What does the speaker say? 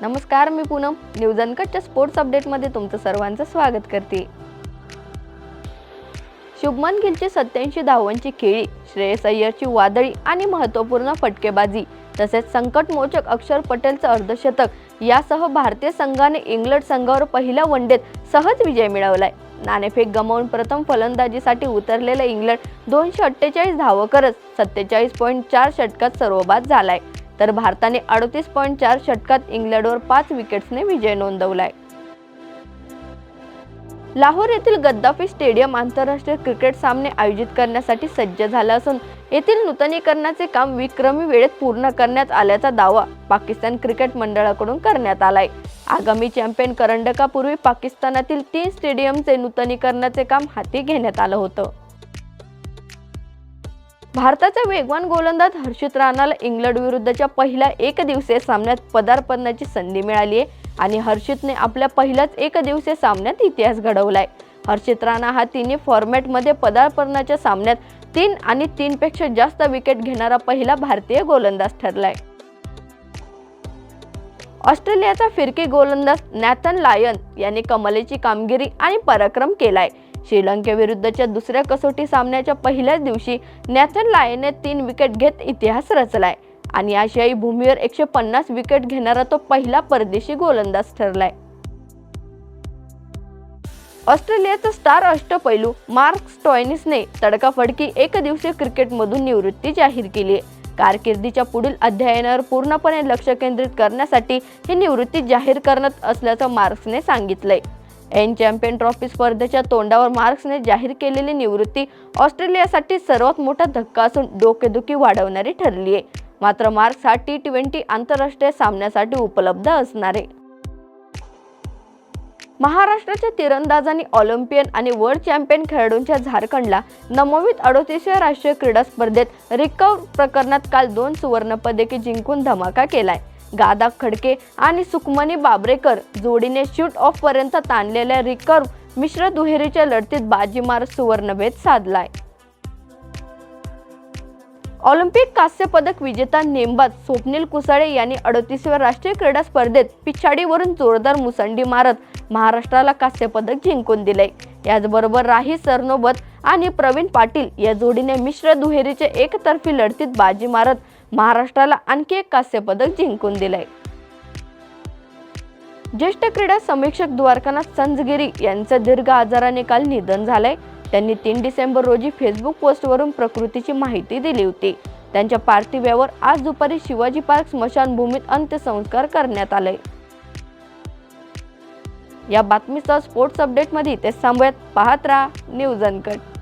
नमस्कार मी पूनम. न्यूज अनकटच्या स्पोर्ट्स अपडेटमध्ये तुमचं सर्वांचं स्वागत करते. शुभमन गिलची सत्याऐंशी धावांची खेळी श्रेयस अय्यरची वादळी आणि महत्त्वपूर्ण फटकेबाजी तसेच संकटमोचक अक्षर पटेलचं अर्धशतक यासह भारतीय संघाने इंग्लंड संघावर पहिल्या वनडेत सहज विजय मिळवलाय. नाणेफेक गमावून प्रथम फलंदाजीसाठी उतरलेलं इंग्लंड दोनशे अठ्ठेचाळीस धावं करत सत्तेचाळीस पॉईंट चार षटकात सर्वबाद झालाय. तर भारताने अडतीस पॉईंट चार षटकात इंग्लंडवर पाच विकेट्सने विजय नोंदवलाय. लाहोर येथील गद्दाफी स्टेडियम आंतरराष्ट्रीय क्रिकेट सामने आयोजित करण्यासाठी सज्ज झालं असून येथील नूतनीकरणाचे काम विक्रमी वेळेत पूर्ण करण्यात आल्याचा दावा पाकिस्तान क्रिकेट मंडळाकडून करण्यात आलाय. आगामी चॅम्पियन करंडकापूर्वी पाकिस्तानातील तीन स्टेडियमचे नूतनीकरणाचे काम हाती घेण्यात आलं होतं. भारताचा वेगवान गोलंदाज हर्षित राणाला इंग्लंड विरुद्धच्या पहिल्या एक दिवसीय सामन्यात पदार्पणाची संधी मिळाली आहे आणि हर्षितने आपल्या पहिल्याच एक दिवसीय सामन्यात इतिहास घडवलाय. हर्षित राणा हा तिन्ही फॉर्मॅटमध्ये पदार्पणाच्या सामन्यात तीन आणि तीनपेक्षा जास्त विकेट घेणारा पहिला भारतीय गोलंदाज ठरलाय. ऑस्ट्रेलियाचा फिरकी गोलंदाज नॅथन लायन यांनी कमालीची कामगिरी आणि पराक्रम केलाय. श्रीलंकेविरुद्धच्या दुसऱ्या कसोटी सामन्याच्या पहिल्याच दिवशी नॅथन लायनने तीन विकेट घेत इतिहास रचलाय. आणि आशियाई भूमीवर एकशे पन्नास विकेट घेणारा तो पहिला परदेशी गोलंदाज ठरलाय. ऑस्ट्रेलियाचा स्टार अष्टपैलू मार्क स्टॉयनिसने तडकाफडकी एक दिवसीय क्रिकेटमधून निवृत्ती जाहीर केली आहे. कारकिर्दीच्या पुढील अध्ययनावर पूर्णपणे लक्ष केंद्रित करण्यासाठी ही निवृत्ती जाहीर करण्यात असल्याचं मार्क्सने सांगितलंय. एन चॅम्पियन ट्रॉफी स्पर्धेच्या तोंडावर मार्क्सने जाहीर केलेली निवृत्ती ऑस्ट्रेलियासाठी सर्वात मोठा धक्का असून डोकेदुखी वाढवणारी ठरली आहे. मात्र मार्क्स हा टी ट्वेंटी आंतरराष्ट्रीय सामन्यासाठी उपलब्ध असणार आहे. महाराष्ट्राच्या तिरंदाजांनी ऑलिम्पियन आणि वर्ल्ड चॅम्पियन खेळाडूंच्या झारखंडला नमोवित अडोतीसव्या राष्ट्रीय क्रीडा स्पर्धेत रिकव्ह प्रकरणात काल दोन सुवर्णपदके जिंकून धमाका केलाय. गादा खडके आणि सुखमणी बाबरेकर जोडीने शूट ऑफ पर्यंत ताणलेल्या रिकर्व मिश्र दुहेरीच्या लढतीत बाजीमारत सुवर्णभेद साधलाय. ऑलिम्पिक कांस्य पदक विजेता नेमबाज स्वप्नील कुसाळे यांनी अडतीसव्या राष्ट्रीय क्रीडा स्पर्धेत पिछाडीवरून जोरदार मुसंडी मारत महाराष्ट्राला कांस्य पदक जिंकून दिले याचबरोबर राही सरनोबत आणि प्रवीण पाटील या जोडीने मिश्र दुहेरीच्या एकतर्फी लढतीत बाजी मारत महाराष्ट्राला आणखी एक कांस्य पदक जिंकून दिलंय. ज्येष्ठ क्रीडा समीक्षक द्वारकानाथ संजगिरी यांचं दीर्घ आजाराने काल निधन झालंय. त्यांनी तीन डिसेंबर रोजी फेसबुक पोस्टवरून प्रकृतीची माहिती दिली होती. त्यांच्या पार्थिव्यावर आज दुपारी शिवाजी पार्क स्मशानभूमीत अंत्यसंस्कार करण्यात आले. या बातमीसह स्पोर्ट्स अपडेटमध्ये ते थांबूयात पाहत राहा न्यूज अनकट.